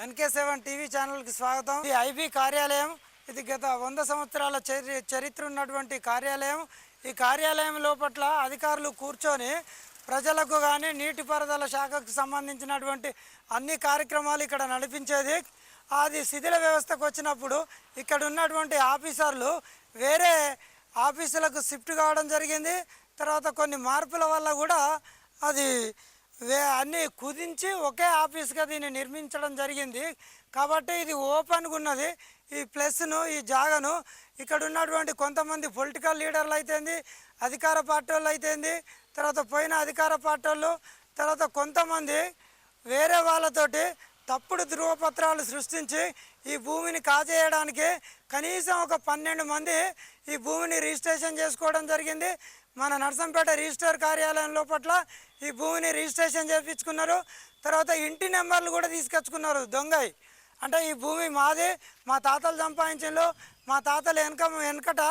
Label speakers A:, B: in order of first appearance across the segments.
A: NK seven TV ఛానల్కి స్వాగతం. ఇది ఐబీ కార్యాలయం. ఇది గత వంద సంవత్సరాల చరి- చరిత్ర ఉన్నటువంటి కార్యాలయం. ఈ కార్యాలయం లోపట్ల అధికారులు కూర్చొని ప్రజలకు కానీ నీటిపారుదల శాఖకు సంబంధించినటువంటి అన్ని కార్యక్రమాలు ఇక్కడ నడిపించేది. అది శిథిల వ్యవస్థకు వచ్చినప్పుడు ఇక్కడ ఉన్నటువంటి ఆఫీసర్లు వేరే ఆఫీసులకు షిఫ్ట్ కావడం జరిగింది. తర్వాత కొన్ని మార్పుల వల్ల కూడా అది అన్నీ కుదించి ఒకే ఆఫీస్గా దీన్ని నిర్మించడం జరిగింది. కాబట్టి ఇది ఓపెన్గా ఉన్నది. ఈ ప్లస్ను ఈ జాగను ఇక్కడ ఉన్నటువంటి కొంతమంది పొలిటికల్ లీడర్లు అయితేంది అధికార పార్టీ వాళ్ళు అయితేంది తర్వాత పోయిన అధికార పార్టీ వాళ్ళు తర్వాత కొంతమంది వేరే వాళ్ళతోటి తప్పుడు ధృవపత్రాలు సృష్టించి ఈ భూమిని కాజేయడానికి కనీసం ఒక పన్నెండు మంది ఈ భూమిని రిజిస్ట్రేషన్ చేసుకోవడం జరిగింది. మన నర్సంపేట రిజిస్టర్ కార్యాలయం లోపల ఈ భూమిని రిజిస్ట్రేషన్ చేయించుకున్నారు. తర్వాత ఇంటి నెంబర్లు కూడా తీసుకొచ్చుకున్నారు దొంగయి అంటే ఈ భూమి మాది మా తాతలు సంపాదించిండ్రు. మా తాతలు వెనక వెనకట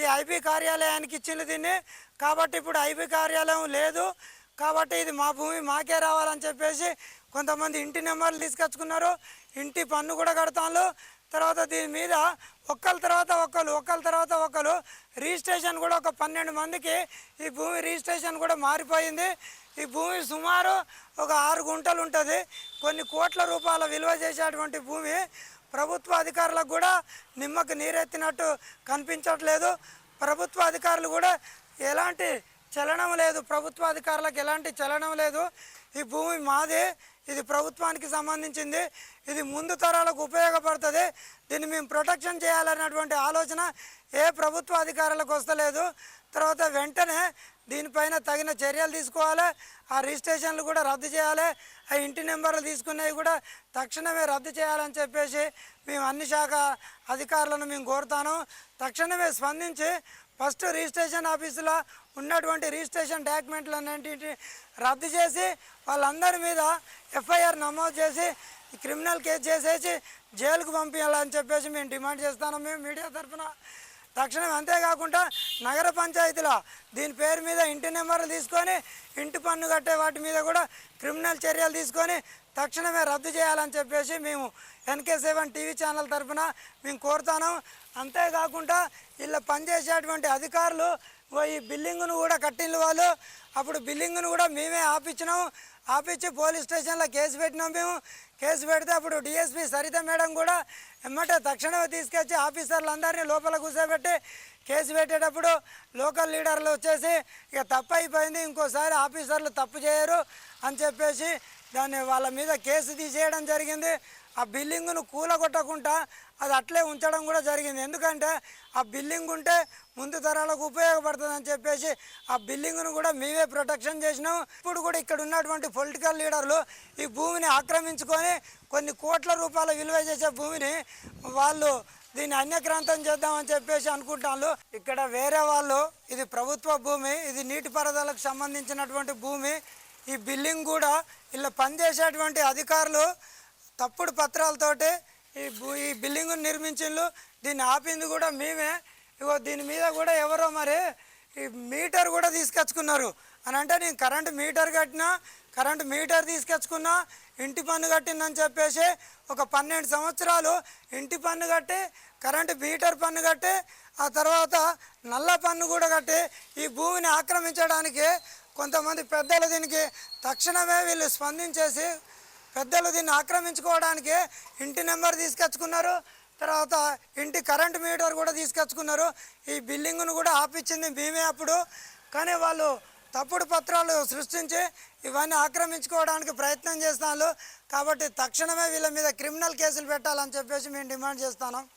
A: ఈ ఐపీ కార్యాలయానికి ఇచ్చిండ్రు దీన్ని. కాబట్టి ఇప్పుడు ఐపీ కార్యాలయం లేదు. కాబట్టి ఇది మా భూమి మాకే రావాలని చెప్పేసి కొంతమంది ఇంటి నెంబర్లు తీసుకొచ్చుకున్నారు. ఇంటి పన్ను కూడా కడతాను తర్వాత దీని మీద ఒక్కరి తర్వాత ఒకరు ఒకరి తర్వాత ఒకరు రిజిస్ట్రేషన్ కూడా ఒక పన్నెండు మందికి ఈ భూమి రిజిస్ట్రేషన్ కూడా మారిపోయింది. ఈ భూమి సుమారు ఒక ఆరు గుంటలు ఉంటుంది. కొన్ని కోట్ల రూపాయల విలువ చేసేటువంటి భూమి ప్రభుత్వ అధికారులకు కూడా నిమ్మకు నీరెత్తినట్టు కనిపించట్లేదు. ప్రభుత్వ అధికారులు కూడా ఎలాంటి చలనం లేదు. ప్రభుత్వ అధికారులకు ఎలాంటి చలనం లేదు. ఈ భూమి మాది. ఇది ప్రభుత్వానికి సంబంధించింది. ఇది ముందు తరాలకు ఉపయోగపడుతుంది. దీన్ని మేము ప్రొటెక్షన్ చేయాలన్నటువంటి ఆలోచన ఏ ప్రభుత్వ అధికారులకు వస్తలేదు. తర్వాత వెంటనే దీనిపైన తగిన చర్యలు తీసుకోవాలి. ఆ రిజిస్ట్రేషన్లు కూడా రద్దు చేయాలి. ఆ ఇంటి నెంబర్లు తీసుకునేవి కూడా తక్షణమే రద్దు చేయాలని చెప్పేసి మేము అన్ని శాఖ అధికారులను మేము కోరుతాను. తక్షణమే స్పందించి ఫస్ట్ రిజిస్ట్రేషన్ ఆఫీసులో ఉన్నటువంటి రిజిస్ట్రేషన్ డాక్యుమెంట్లన్నింటినీ రద్దు చేసి వాళ్ళందరి మీద ఎఫ్ఐఆర్ నమోదు చేసి క్రిమినల్ కేసు చేసేసి జైలుకు పంపించాలని చెప్పేసి మేము డిమాండ్ చేస్తాను మేము మీడియా తరఫున తక్షణం అంతేకాకుండా నగర పంచాయతీలో దీని పేరు మీద ఇంటి నెంబర్లు తీసుకొని ఇంటి పన్ను కట్టే వాటి మీద కూడా క్రిమినల్ చర్యలు తీసుకొని తక్షణమే రద్దు చేయాలని చెప్పేసి మేము ఎన్కే సెవెన్ టీవీ ఛానల్ తరఫున మేము కోరుతాను. అంతేకాకుండా ఇలా పనిచేసేటువంటి అధికారులు ఈ బిల్డింగ్ను కూడా కట్టిన వాళ్ళు. అప్పుడు బిల్డింగ్ను కూడా మేమే ఆపించినాం ఆపించి పోలీస్ స్టేషన్లో కేసు పెట్టినాం మేము. కేసు పెడితే అప్పుడు డిఎస్పీ సరిత మేడం కూడా ఎమ్మటే తక్షణమే తీసుకొచ్చి ఆఫీసర్లందరినీ లోపల కూర్చోబెట్టి కేసు పెట్టేటప్పుడు లోకల్ లీడర్లు వచ్చేసి ఇక తప్పు అయిపోయింది ఇంకోసారి ఆఫీసర్లు తప్పు చేయరు అని చెప్పేసి దాన్ని వాళ్ళ మీద కేసు తీసేయడం జరిగింది. ఆ బిల్డింగ్ను కూలగొట్టకుండా అది అట్లే ఉంచడం కూడా జరిగింది. ఎందుకంటే ఆ బిల్డింగ్ ఉంటే ముందు తరాలకు ఉపయోగపడుతుంది అని చెప్పేసి ఆ బిల్డింగ్ను కూడా మేమే ప్రొటెక్షన్ చేసినాం. ఇప్పుడు కూడా ఇక్కడ ఉన్నటువంటి పొలిటికల్ లీడర్లు ఈ భూమిని ఆక్రమించుకొని కొన్ని కోట్ల రూపాయల విలువ చేసే భూమిని వాళ్ళు దీన్ని అన్యక్రాంతం చేద్దామని చెప్పేసి అనుకుంటాను ఇక్కడ వేరే వాళ్ళు ఇది ప్రభుత్వ భూమి ఇది నీటిపారుదలకు సంబంధించినటువంటి భూమి. ఈ బిల్డింగ్ కూడా ఇలా పనిచేసేటువంటి అధికారులు తప్పుడు పత్రాలతోటి ఈ భూ- ఈ బిల్డింగ్ నిర్మించిండ్రు దీన్ని ఆపింది కూడా మేమే. ఇగో దీని మీద కూడా ఎవరో మరి ఈ మీటర్ కూడా తీసుకొచ్చుకున్నారు. అని అంటే నేను కరెంటు మీటర్ కట్టినా కరెంటు మీటర్ తీసుకొచ్చుకున్నా ఇంటి పన్ను కట్టిందని చెప్పేసి ఒక పన్నెండు సంవత్సరాలు ఇంటి పన్ను కట్టి కరెంటు మీటర్ పన్ను కట్టి ఆ తర్వాత నల్ల పన్ను కూడా కట్టి ఈ భూమిని ఆక్రమించడానికి కొంతమంది పెద్దలు దీనికి తక్షణమే వీళ్ళు స్పందించేసి పెద్దలు దీన్ని ఆక్రమించుకోవడానికి ఇంటి నెంబర్ తీసుకొచ్చుకున్నారు. తర్వాత ఇంటి కరెంట్ మీటర్ కూడా తీసుకొచ్చుకున్నారు. ఈ బిల్డింగ్ను కూడా ఆపించింది మేమే అప్పుడు. కానీ వాళ్ళు తప్పుడు పత్రాలు సృష్టించి ఇవన్నీ ఆక్రమించుకోవడానికి ప్రయత్నం చేస్తున్నారు. కాబట్టి తక్షణమే వీళ్ళ మీద క్రిమినల్ కేసులు పెట్టాలని చెప్పేసి మేము డిమాండ్ చేస్తున్నాం.